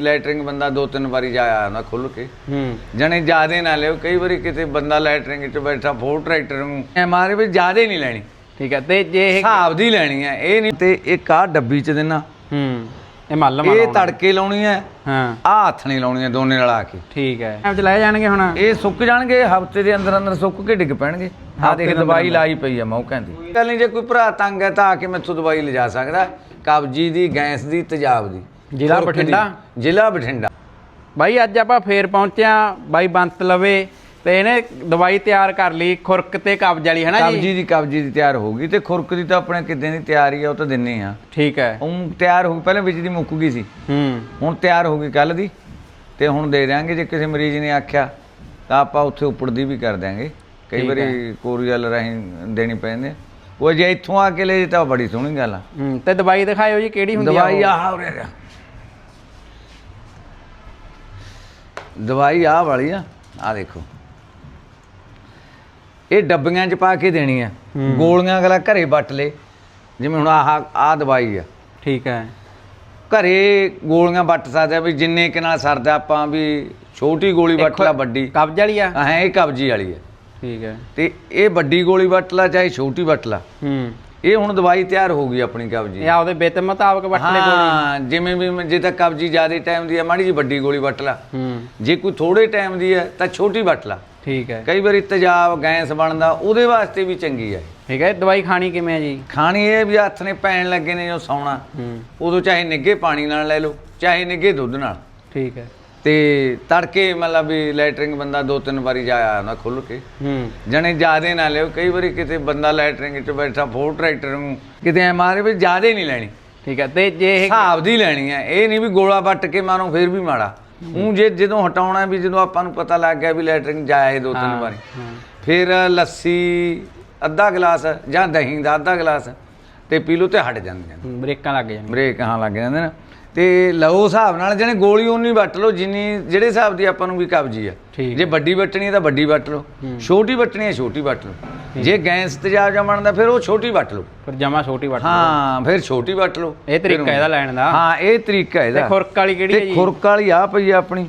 Latrine ਬੰਦਾ ਦੋ ਤਿੰਨ ਵਾਰੀ ਜਾਇਆ ਆਉਂਦਾ ਖੁੱਲ ਕੇ। ਹੂੰ ਜਣੇ ਜਿਆਦੇ ਨਾ ਲਿਓ ਕਈ ਵਾਰੀ ਕਿਤੇ ਬੰਦਾ ਲੈਟਰਿੰਗ 'ਚ ਬੈਠਾ ਫੋਰ ਟਰੈਕਟਰ ਨੂੰ ਐ ਮਾਰੇ ਵੀ ਜਿਆਦੇ ਨਹੀਂ ਲੈਣੀ। ਠੀਕ ਹੈ ਤੇ ਜੇ ਇਹ ਹਿਸਾਬ ਦੀ ਲੈਣੀ ਹੈ ਇਹ ਨਹੀਂ ਤੇ ਇੱਕ ਆ ਡੱਬੀ 'ਚ ਦੇਣਾ। ਹੂੰ ਇਹ ਮੱਲ ਇਹ ਮਾਰੋ ਤੜਕੇ ਲਾਉਣੀ ਹੈ ਹਾਂ। ਆ ਹੱਥ ਨਹੀਂ ਲਾਉਣੀ ਹੈ ਦੋਨੇ ਰਲਾ ਕੇ। ਠੀਕ ਹੈ। ਟਾਈਮ ਚ ਲੈ ਜਾਣਗੇ ਹੁਣ। ਇਹ ਸੁੱਕ ਜਾਣਗੇ ਹਫ਼ਤੇ ਦੇ ਅੰਦਰ ਅੰਦਰ ਸੁੱਕ ਕੇ ਡਿੱਗ ਪੈਣਗੇ। ਆ ਦੇਖ ਦਵਾਈ। ਲਾਈ ਪਈ ਆ ਮੌਕਾਂ ਦੀ ਗੱਲ ਨਹੀਂ ਜੇ ਕੋਈ ਭਰਾ ਤੰਗ ਹੈ ਤਾਂ ਆ ਕੇ ਮੈਥੋਂ ਦਵਾਈ ਲਿਜਾ ਸਕਦਾ। ਕਬਜੀ ਦੀ ਗੈਸ ਦੀ ਤੇਜ਼ਾਬ ਦੀ। ਜ਼ਿਲ੍ਹਾ ਖੁਰਕ ਦੀ। ਬਠਿੰਡਾ? ਜ਼ਿਲ੍ਹਾ ਬਠਿੰਡਾ। ਬਾਈ ਅੱਜ ਆਪਾਂ ਫੇਰ ਪਹੁੰਚੇ ਆ ਬਾਈ ਬੰਤ ਲਵੇ ਤੇ ਇਹਨੇ ਦਵਾਈ ਤਿਆਰ ਕਰ ਲਈ ਖੁਰਕ ਤੇ ਕਬਜ਼ ਵਾਲੀ ਹੈ ਨਾ ਜੀ? ਕਬਜੀ ਦੀ ਕਬਜੀ ਦੀ ਤਿਆਰ ਹੋ ਗਈ ਤੇ ਖੁਰਕ ਦੀ ਤਾਂ ਆਪਣੇ ਕਿੱਦਾਂ ਦੀ ਤਿਆਰੀ ਆ ਉਹ ਤਾਂ ਦਿੰਨੇ ਆ। ਠੀਕ ਹੈ। ਉਹ ਤਿਆਰ ਹੋ ਗਈ ਪਹਿਲਾਂ ਵਿੱਚ ਦੀ ਮੁੱਕ ਗਈ ਸੀ। ਹੂੰ। ਹੁਣ ਤਿਆਰ ਹੋ ਗਈ ਕੱਲ ਦੀ ਤੇ ਹੁਣ ਦੇ ਦਿਆਂਗੇ ਜੇ ਕਿਸੇ ਮਰੀਜ਼ ਨੇ ਆਖਿਆ ਤਾਂ ਆਪਾਂ ਉੱਥੇ ਉੱਪਰ ਦੀ ਵੀ ਕਰ ਦਿਆਂਗੇ। ਕਈ ਠੀਕ ਵਾਰੀ ਕੋਰੀਅਲ ਰਾਹੀਂ ਦੇਣੀ ਪੈਂਦੀ। ਉਹ ਜੇ ਇੱਥੋਂ ਆ ਕੇ ਲੈ ਜੇ ਤਾਂ ਬੜੀ ਸੋਹਣੀ ਗੱਲ ਆ। ਹੂੰ ਤੇ ਦਵਾਈ ਦਿਖਾਇਓ ਜੀ ਕਿਹੜੀ ਹੁੰਦੀ ਆ ਦਵਾਈ ਉਹ? ਆਹ ਉਰੇ ਆ। ਦਵਾਈ ਆਹ ਵਾਲੀ ਆ ਆ ਦੇਖੋ। ਇਹ ਡੱਬੀਆਂ 'ਚ ਪਾ ਕੇ ਦੇਣੀ ਆ। ਗੋਲੀਆਂ ਅਗਲਾ ਘਰੇ ਵੱਟ ਲੇ ਜਿਵੇਂ ਹੁਣ ਆਹ ਆਹ ਦਵਾਈ ਆ। ਠੀਕ ਹੈ। ਘਰੇ ਗੋਲੀਆਂ ਵੱਟ ਸਕਦੇ ਆ ਵੀ ਜਿੰਨੇ ਕਿ ਨਾਲ ਸਰਦਾ ਆਪਾਂ ਵੀ ਛੋਟੀ ਗੋਲੀ ਵੱਟ ਲਾ ਵੱਡੀ। ਕਬਜ਼ ਵਾਲੀ ਆ? ਹਾਂ ਇਹ ਕਬਜੀ ਵਾਲੀ ਹੈ ਠੀਕ ਹੈ। ਤੇ ਇਹ ਵੱਡੀ ਗੋਲੀ ਵੱਟ ਲਾ ਚਾਹੇ ਛੋਟੀ ਵੱਟ ਲਾ ਹੂੰ। ਇਹ ਹੁਣ ਦਵਾਈ ਤਿਆਰ ਹੋ ਗਈ ਆਪਣੀ ਕਬਜੀ। ਇਹ ਆਪਦੇ ਬਿੱਤ ਮੁਤਾਬਕ ਵੱਟ ਲੈ ਗੋਲੀ। ਹਾਂ ਜਿਵੇਂ ਵੀ ਮ- ਜੇ ਤਾਂ ਕਬਜੀ ਜ਼ਿਆਦਾ ਟਾਈਮ ਦੀ ਹੈ ਮਾੜੀ ਜੀ ਵੱਡੀ ਗੋਲੀ ਵੱਟ ਲਾ। ਹੂੰ। ਜੇ ਕੋਈ ਥੋੜੇ ਟਾਈਮ ਦੀ ਹੈ ਤਾਂ ਛੋਟੀ ਵੱਟ ਲਾ। ਠੀਕ ਹੈ। ਕਈ ਵਾਰੀ ਤੇਜ਼ਾਬ ਗੈਸ ਬਣਦਾ ਉਹਦੇ ਵਾਸਤੇ ਵੀ ਚੰਗੀ ਹੈ ਠੀਕ ਹੈ ਦਵਾਈ ਖਾਣੀ ਕਿਵੇਂ ਹੈ ਜੀ? ਖਾਣੀ ਇਹ ਵੀ ਹੱਥ ਨੇ ਪੈਣ ਲੱਗੇ ਨੇ ਜੋ ਸੌਣਾ। ਹੂੰ। ਉਦੋਂ ਚਾਹੇ ਨਿੱਗੇ ਪਾਣੀ ਨਾਲ ਲੈ ਲਓ ਚਾਹੇ ਨਿੱਗੇ ਦੁੱਧ ਨਾਲ। ਠੀਕ ਹੈ। ਤੇ ਤੜਕੇ ਮਤਲਬ ਵੀ ਲੈਟਰਿੰਗ ਬੰਦਾ ਦੋ ਤਿੰਨ ਵਾਰੀ ਜਾਇਆ ਆਉਂਦਾ ਖੁੱਲ ਕੇ। ਹੂੰ। ਜਣੇ ਜਿਆਦੇ ਨਾ ਲਿਓ ਕਈ ਵਾਰੀ ਕਿਤੇ ਬੰਦਾ ਲੈਟਰਿੰਗ 'ਚ ਬੈਠਾ ਫੋਰ ਟਰੈਕਟਰ ਨੂੰ ਕਿਤੇ ਐ ਮਾਰੇ ਵੀ ਜਿਆਦੇ ਨਹੀਂ ਲੈਣੀ। ਠੀਕ ਹੈ ਤੇ ਜੇ ਇਹ ਹਿਸਾਬ ਦੀ ਲੈਣੀ ਹੈ ਇਹ ਨਹੀਂ ਵੀ ਗੋਲਾ ਵੱਟ ਕੇ ਮਾਰੋ ਫਿਰ ਵੀ ਮਾੜਾ। ਉਹ ਜੇ ਜਦੋਂ ਹਟਾਉਣਾ ਵੀ ਜਦੋਂ ਆਪਾਂ ਨੂੰ ਪਤਾ ਲੱਗ ਗਿਆ ਵੀ ਲੈਟਰਿੰਗ ਜਾਏ ਦੋ ਤਿੰਨ ਵਾਰੀ। ਫਿਰ ਲੱਸੀ ਅੱਧਾ ਗਲਾਸ ਜਾਂ ਦਹੀਂ ਦਾ ਅੱਧਾ ਗਲਾਸ ਤੇ ਪੀ ਲਓ ਤੇ ਹਟ ਜਾਂਦੀਆਂ ਨੇ। ਬ੍ਰੇਕਾਂ ਲੱਗ ਜਾਣਗੀਆਂ ਬ੍ਰੇਕ ਹਾਂ ਲੱਗ ਜਾਂਦੇ ਨੇ। ਤੇ ਲਓ ਹਿਸਾਬ ਨਾਲ ਜਿਹਨੇ ਗੋਲੀ ਉਨੀ ਵੱਟ ਲਓ ਜਿੰਨੀ ਜਿਹੜੇ ਹਿਸਾਬ ਦੀ ਆਪਾਂ ਨੂੰ ਵੀ ਕਬਜੀ ਆ। ਠੀਕ ਜੇ ਵੱਡੀ ਵੱਟਣੀ ਤਾਂ ਵੱਡੀ ਵੱਟ ਲਓ ਛੋਟੀ ਵੱਟਣੀ ਹੈ ਛੋਟੀ ਵੱਟ ਲਓ। ਜੇ ਗੈਸ ਤੇਜ਼ਾਬ ਜਾਂ ਬਣਦਾ ਫਿਰ ਉਹ ਛੋਟੀ ਵੱਟ ਲਓ। ਫਿਰ ਜਮਾ ਛੋਟੀ ਵੱਟ ਹਾਂ ਫਿਰ ਛੋਟੀ ਵੱਟ ਲਓ। ਇਹ ਤਰੀਕਾ ਇਹਦਾ ਲੈਣ ਦਾ। ਹਾਂ ਇਹ ਤਰੀਕਾ ਤੇ ਇਹਦਾ ਖੁਰਕ ਵਾਲੀ ਕਿਹੜੀ ਹੈ ਤੇ ਜੀ? ਖੁਰਕ ਵਾਲੀ ਆ ਪਈ ਆ ਆਪਣੀ।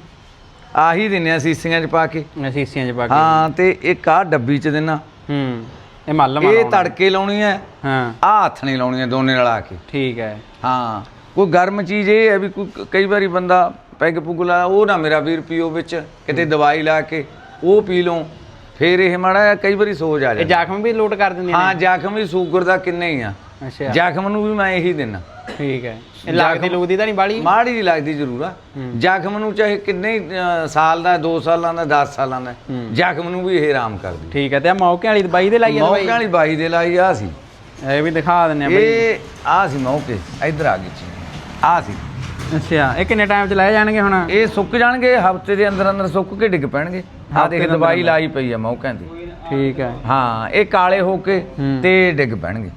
ਆਹੀ ਦਿੰਨੇ ਆ ਸੀਸੀਆਂ 'ਚ ਪਾ ਕੇ। ਸੀਸੀਆਂ 'ਚ ਪਾ ਕੇ। ਹਾਂ ਤੇ ਇੱਕ ਆ ਡੱਬੀ 'ਚ ਦੇਣਾ ਹੂੰ ਇਹ ਮੱਲ ਇਹ ਮਾਰੋ ਤੜਕੇ ਲਾਉਣੀ ਹੈ। ਹਾਂ। ਆ ਹੱਥ ਨਹੀਂ ਲਾਉਣੀ ਹੈ ਦੋਨੇ ਰਲਾ ਕੇ। ਠੀਕ ਹੈ। ਹਾਂ। ਕੋਈ ਗਰਮ ਚੀਜ਼ ਇਹ ਹੈ ਵੀ ਕੋਈ ਵਾਰੀ ਬੰਦਾ ਪੈਗ ਪੁਗ ਲਾ ਉਹ ਨਾ ਮੇਰਾ ਵੀਰ ਪੀਓ ਵਿੱਚ ਕਿਤੇ ਦਵਾਈ ਲਾ ਕੇ ਉਹ ਪੀ ਲਓ ਫਿਰ ਇਹ ਮਾੜਾ ਕਈ ਵਾਰੀ ਸੋਜ ਆ ਇਹ ਜਾਂਦਾ। ਜ਼ਖਮ ਵੀ ਲੋਡ ਕਰ ਦਿੰਦੀਆਂ ਹਾਂ ਜ਼ਖਮ ਵੀ ਸ਼ੂਗਰ ਦਾ ਕਿੰਨੇ ਹੀ ਆ। ਨੇ ਅੱਛਾ। ਜ਼ਖਮ ਨੂੰ ਵੀ ਮੈਂ ਇਹੀ ਦਿੰਨਾ। ਠੀਕ ਹੈ। ਇਹ ਲੱਗਦੀ ਲੂਦੀ ਤਾਂ ਨਹੀਂ ਬਾਲੀ? ਮਾੜੀ ਜੀ ਲੱਗਦੀ ਜ਼ਰੂਰ ਆ। ਜ਼ਖਮ ਨੂੰ ਚਾਹੇ ਕਿੰਨੇ ਹੀ, ਸਾਲ ਦਾ 2 ਸਾਲਾਂ ਦਾ 10 ਸਾਲਾਂ ਦਾ ਜ਼ਖਮ ਨੂੰ ਵੀ ਇਹ ਆਰਾਮ ਕਰਦੀ। ਠੀਕ ਹੈ ਤੇ ਆ ਮੌਕੇ ਵਾਲੀ ਦਵਾਈ ਦੇ ਲਾਈ ਆ ਮੌਕੇ ਦਵਾਈ ਵਾਲੀ ਬਾਈ ਦੇ ਲਾਈ ਆ ਸੀ ਇਹ ਵੀ ਦਿਖਾ ਦਿੰਨੇ ਆ ਬਾਈ। ਇਹ ਆ ਸੀ ਮੌਕੇ ਇੱਧਰ ਆ ਗਈ ਸੀ ਆ ਸੀ। ਅੱਛਾ ਇਹ ਕਿੰਨੇ ਟਾਈਮ 'ਚ ਲੈ ਜਾਣਗੇ ਹੁਣ? ਇਹ ਸੁੱਕ ਜਾਣਗੇ ਹਫ਼ਤੇ ਦੇ ਅੰਦਰ ਅੰਦਰ ਸੁੱਕ ਕੇ ਡਿੱਗ ਪੈਣਗੇ। ਆ ਦੇਖ ਦਵਾਈ ਲਾਈ ਪਈ ਆ ਮੌਕਿਆਂ ਦੀ ਠੀਕ ਹੈ ਹਾਂ ਇਹ ਕਾਲੇ ਹੋ ਕੇ। ਤੇ ਡਿੱਗ ਪੈਣਗੇ।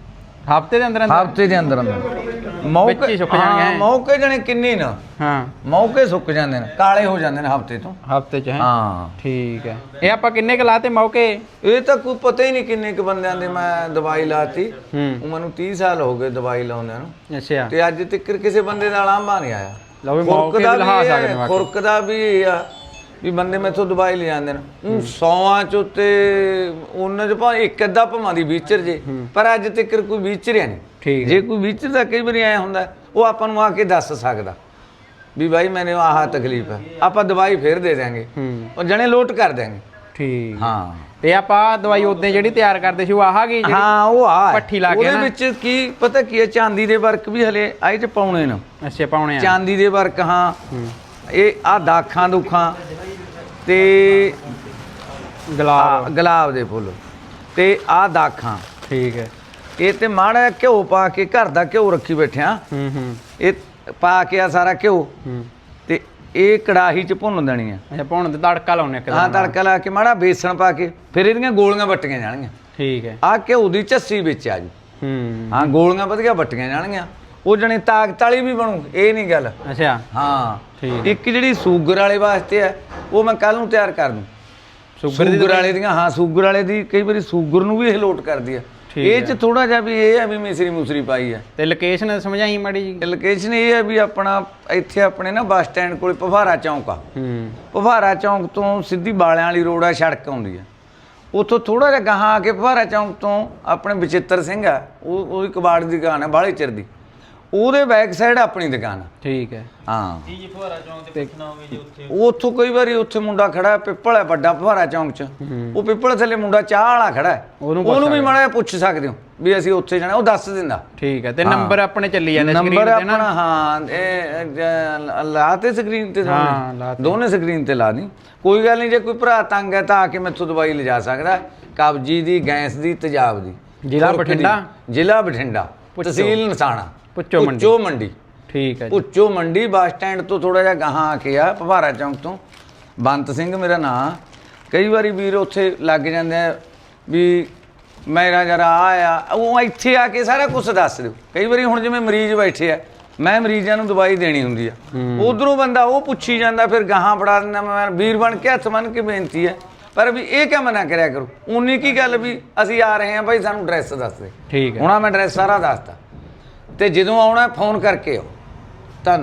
ਹਫ਼ਤੇ ਦੇ ਅੰਦਰ ਅੰਦਰ? ਹਫ਼ਤੇ ਦੇ ਅੰਦਰ ਅੰਦਰ। ਵਿੱਚ ਹੀ ਮੌਕੇ ਸੁੱਕ ਹਾਂ, ਜਾਣਗੇ। ਮੌਕੇ ਜਣੇ ਕਿੰਨੇ ਨਾ। ਹਾਂ। ਮੌਕੇ ਸੁੱਕ ਜਾਂਦੇ ਨੇ ਕਾਲੇ ਹੋ ਜਾਂਦੇ ਨੇ ਹਫ਼ਤੇ ਤੋਂ। ਹਫ਼ਤੇ 'ਚ ਹੈ? ਹਾਂ। ਠੀਕ ਹੈ। ਇਹ ਆਪਾਂ ਕਿੰਨੇ ਕ ਲਾਤੇ ਮੌਕੇ? ਇਹ ਤਾਂ ਕੋਈ ਪਤਾ ਹੀ ਨਹੀਂ ਕਿੰਨੇ ਕ ਬੰਦਿਆਂ ਦੇ ਮੈਂ ਦਵਾਈ ਲਾਤੀ। ਹੂੰ। ਉਹ ਮੈਨੂੰ 30 ਸਾਲ ਹੋ ਗਏ ਦਵਾਈ ਲਾਉਂਦਿਆਂ ਨੂੰ। ਅੱਛਾ। ਤੇ ਅੱਜ ਤੱਕ ਕਿਸੇ ਬੰਦੇ ਦਾ ਆਲਾਂਭਾ ਨਹੀਂ ਆਇਆ। ਲਓ ਵੀ ਖੁਰਕ ਮੌਕੇ ਦਾ ਵੀ ਲਹਾ ਇਹ ਸਕਦੇ ਹੈ। ਖੁਰਕ ਦਾ ਵੀ ਆ। ਵੀ ਬੰਦੇ ਮੈਥੋਂ ਦਵਾਈ ਲੈ ਜਾਂਦੇ ਨੇ। ਉਹ ਸੌਆਂ ਚ ਉੱਤੇ ਉਹਨਾਂ ਚ ਭਾਵੇਂ ਇੱਕ ਅੱਧਾ ਭਵਾਂ ਦੀ ਵਿਚਰ ਜੇ ਪਰ ਅੱਜ ਤੱਕ ਕੋਈ ਵਿਚਰਿਆ ਨਹੀਂ। ਠੀਕ ਜੇ ਕੋਈ ਵਿਚਰਦਾ ਕਈ ਵਾਰੀ ਐ ਹੁੰਦਾ ਉਹ ਆਪਾਂ ਨੂੰ ਆ ਕੇ ਦੱਸ ਸਕਦਾ ਵੀ ਭਾਈ ਮੈਨੂੰ ਆਹ ਤਕਲੀਫ ਹੈ। ਆਪਾਂ ਦਵਾਈ ਫੇਰ ਦੇ ਦਿਆਂਗੇ। ਉਹ ਜਣੇ ਲੋਟ ਕਰ ਦਿਆਂਗੇ। ਠੀਕ। ਹਾਂ। ਤੇ ਆਪਾਂ ਦਵਾਈ ਉਦੋਂ ਜਿਹੜੀ ਤਿਆਰ ਕਰਦੇ ਸੀ ਉਹ ਆਹ ਗਈ ਜਿਹੜੀ ਹਾਂ ਉਹ ਆ ਭੱਠੀ ਲਾ ਕੇ ਉਹਦੇ। ਵਿੱਚ ਕੀ ਪਤਾ ਕੀ ਹੈ ਚਾਂਦੀ ਦੇ ਵਰਕ ਵੀ ਹਲੇ ਆਏ ਚ ਪਾਉਣੇ ਨੇ। ਅੱਛਾ ਪਾਉਣੇ ਆ। ਚਾਂਦੀ ਦੇ ਵਰਕ ਹੂੰ। ਇਹ ਆ ਦਾਖਾਂ ਦੁਖਾਂ ਤੇ ਗੁਲਾਬ। ਆਹ ਗੁਲਾਬ ਦੇ ਫੁੱਲ ਤੇ ਆ ਦਾਖਾਂ। ਠੀਕ ਹੈ। ਇਹ ਤੇ ਮਾੜਾ ਜਿਹਾ ਘਿਓ ਪਾ ਕੇ ਘਰ ਦਾ ਘਿਓ ਰੱਖੀ ਬੈਠਿਆ ਹੂੰ। ਹੂੰ ਇਹ ਪਾ ਕੇ ਆ ਸਾਰਾ ਘਿਓ। ਹੂੰ। ਤੇ ਇਹ ਕੜਾਹੀ ਚ ਭੁੰਨ ਦੇਣੀ ਆ। ਅੱਛਾ ਪਾਉਣ ਤੇ ਤੜਕਾ ਲਾਉਣੇ ਇੱਕ ਹਾਂ ਤੜਕਾ ਲਾ ਕੇ ਮਾੜਾ ਬੇਸਣ ਪਾ ਕੇ ਫਿਰ ਇਹਦੀਆਂ ਗੋਲੀਆਂ ਵੱਟੀਆਂ ਜਾਣਗੀਆਂ। ਠੀਕ ਹੈ। ਆ ਘਿਓ ਦੀ ਝੱਸੀ ਵਿੱਚ ਆ ਜੂ। ਹੂੰ। ਹਾਂ ਗੋਲੀਆਂ ਵਧੀਆ ਵੱਟੀਆਂ ਜਾਣਗੀਆਂ। ਉਹ ਜਣੇ ਤਾਕਤ ਵਾਲੀ ਵੀ ਬਣੂ ਇਹ ਨਹੀਂ ਗੱਲ। ਅੱਛਾ। ਹਾਂ। ਠੀਕ ਇੱਕ ਜਿਹੜੀ ਸ਼ੂਗਰ ਵਾਲੇ ਵਾਸਤੇ ਹੈ ਉਹ ਮੈਂ ਕੱਲ ਨੂੰ ਤਿਆਰ ਕਰ ਦੂੰ। ਸ਼ੂਗਰ ਦੀ ਸ਼ੂਗਰ ਵਾਲੇ ਦੀਆਂ ਹਾਂ ਸ਼ੂਗਰ ਵਾਲੇ ਦੀ ਕਈ ਵਾਰੀ ਸ਼ੂਗਰ ਨੂੰ ਵੀ ਇਹ ਲੋਟ ਕਰਦੀ ਠੀਕ ਇਹ ਚ ਥੋੜਾ ਜਿਹਾ ਵੀ ਇਹ ਹੈ ਵੀ ਮਿਸਰੀ ਮੁਸਰੀ ਪਾਈ ਹੈ ਤੇ ਲੋਕੇਸ਼ਨ ਸਮਝਾਈ ਮਾੜੀ ਜੀ ਲੋਕੇਸ਼ਨ ਇਹ ਹੈ ਵੀ ਆਪਣਾ ਇੱਥੇ ਆਪਣੇ ਨਾ ਬੱਸ ਸਟੈਂਡ ਕੋਲ ਪਵਾਰਾ ਚੌਂਕ ਆ। ਹੂੰ। ਪਵਾਰਾ ਚੌਂਕ ਤੋਂ ਸਿੱਧੀ ਬਾਲਿਆਂ ਵਾਲੀ ਰੋਡ ਆ ਸੜਕ ਆਉਂਦੀ ਆ। ਉੱਥੋਂ ਥੋੜਾ ਜਿਹਾ ਗਾਹਾਂ ਆ ਕੇ ਪਵਾਰਾ ਚੌਂਕ ਤੋਂ ਆਪਣੇ ਬਚਿੱਤਰ ਸਿੰਘ ਆ ਉਹ ਉਹਦੀ ਕਬਾੜ ਦੀ ਦੁਕਾਨ ਆ ਬਾਹਲੇ ਚਿਰ ਦੀ। ਉਹਦੇ ਬੈਕ ਸਾਈਡ ਆਪਣੀ ਦੁਕਾਨ। ਆ ਠੀਕ ਹੈ। ਹਾਂ। ਜੀ ਜੀ ਫੁਹਾਰਾ ਚੌਂਕ ਤੇ ਪੁੱਛਣਾ ਹੋਵੇ ਜੇ ਉੱਥੇ? ਉਹ ਉੱਥੋਂ ਕਈ ਵਾਰੀ ਉੱਥੇ ਮੁੰਡਾ ਖੜਾ ਹੈ, ਪਿੱਪਲ ਹੈ ਵੱਡਾ ਪਵਾਰਾ ਚੌਂਕ 'ਚ। ਉਹ ਪਿੱਪਲ ਥੱਲੇ ਮੁੰਡਾ ਚਾਹ ਵਾਲਾ ਖੜਾ ਹੈ। ਉਹਨੂੰ ਪੁੱਛ ਉਹਨੂੰ ਵੀ ਮਾੜਾ ਜਿਹਾ ਪੁੱਛ ਸਕਦੇ ਹੋ ਵੀ ਅਸੀਂ ਉੱਥੇ ਜਾਣਾ ਉਹ ਦੱਸ ਦਿੰਦਾ। ਠੀਕ ਹੈ ਤੇ ਨੰਬਰ ਆਪਣੇ ਚੱਲੀ ਜਾਂਦੇ ਨੰਬਰ ਸਕਰੀਨ ਤੇ ਆਪਣਾ ਨਾ ਹਾਂ ਇਹ ਲਾਤੇ ਸਕਰੀਨ ਤੇ ਦੋਨੇ? ਹਾਂ, ਲਾ ਤੇ। ਦੋਨੇ ਸਕਰੀਨ ਤੇ ਲਾ ਦੀ। ਕੋਈ ਗੱਲ ਨਹੀਂ ਜੇ ਕੋਈ ਭਰਾ ਤੰਗ ਹੈ ਤਾਂ ਆ ਕੇ ਮੈਥੋਂ ਦਵਾਈ ਲਿਜਾ ਸਕਦਾ ਹੈ। ਕਬਜੀ ਦੀ ਗੈਸ ਦੀ ਤੇਜ਼ਾਬ ਦੀ। ਜ਼ਿਲ੍ਹਾ ਖੁਰਕ ਦੀ। ਬਠਿੰਡਾ? ਜ਼ਿਲ੍ਹਾ ਬਠਿੰਡਾ। ਤਹਿਸੀਲ ਨਸਾਣਾ। ਪੁੱਚੋ ਮੰਡੀ। ਪੁੱਚੋ ਮੰਡੀ। ਠੀਕ ਹੈ ਜੀ। ਪੁੱਚੋ ਮੰਡੀ ਬੱਸ ਸਟੈਂਡ ਤੋਂ ਥੋੜਾ ਜਿਹਾ ਗਾਹਾਂ ਆ ਕੇ ਆ ਪਵਾਰਾ ਚੌਂਕ ਤੋਂ। ਬੰਤ ਸਿੰਘ ਮੇਰਾ ਨਾਂ। ਕਈ ਵਾਰੀ ਵੀਰ ਉੱਥੇ ਲੱਗ ਜਾਂਦੇ ਆ ਵੀ ਮੇਰਾ ਜਰਾ ਆ ਉਹ ਇੱਥੇ ਆ ਕੇ ਸਾਰਾ ਕੁਝ ਦੱਸ ਦਿਓ। ਕਈ ਵਾਰੀ ਹੁਣ ਜਿਵੇਂ ਮਰੀਜ਼ ਬੈਠੇ ਆ ਮੈਂ ਮਰੀਜ਼ਾਂ ਨੂੰ ਦਵਾਈ ਦੇਣੀ ਹੁੰਦੀ ਆ। ਉਧਰੋਂ ਬੰਦਾ ਉਹ ਪੁੱਛੀ ਜਾਂਦਾ ਫਿਰ ਗਾਹਾਂ ਫੜਾ ਦਿੰਦਾ ਮੈਂ ਵੀਰ ਬਣ ਕੇ ਹੱਥ ਬੰਨ ਕੇ ਬੇਨਤੀ ਹੈ। ਪਰ ਵੀ ਇਹ ਕੰਮ ਨਾ ਕਰਿਆ ਕਰੋ? ਉਨੀ ਕੀ ਗੱਲ ਵੀ ਅਸੀਂ ਆ ਰਹੇ ਹਾਂ ਭਾਈ ਸਾਨੂੰ ਐਡਰੈਸ ਦੱਸ ਦੇ। ਠੀਕ ਹੈ। ਹੁਣ ਮੈਂ ਐਡਰੈਸ ਸਾਰਾ ਦੱਸਤਾ। ਤੇ ਜਦੋਂ ਆਉਣਾ ਫੋਨ ਕਰਕੇ ਆਓ।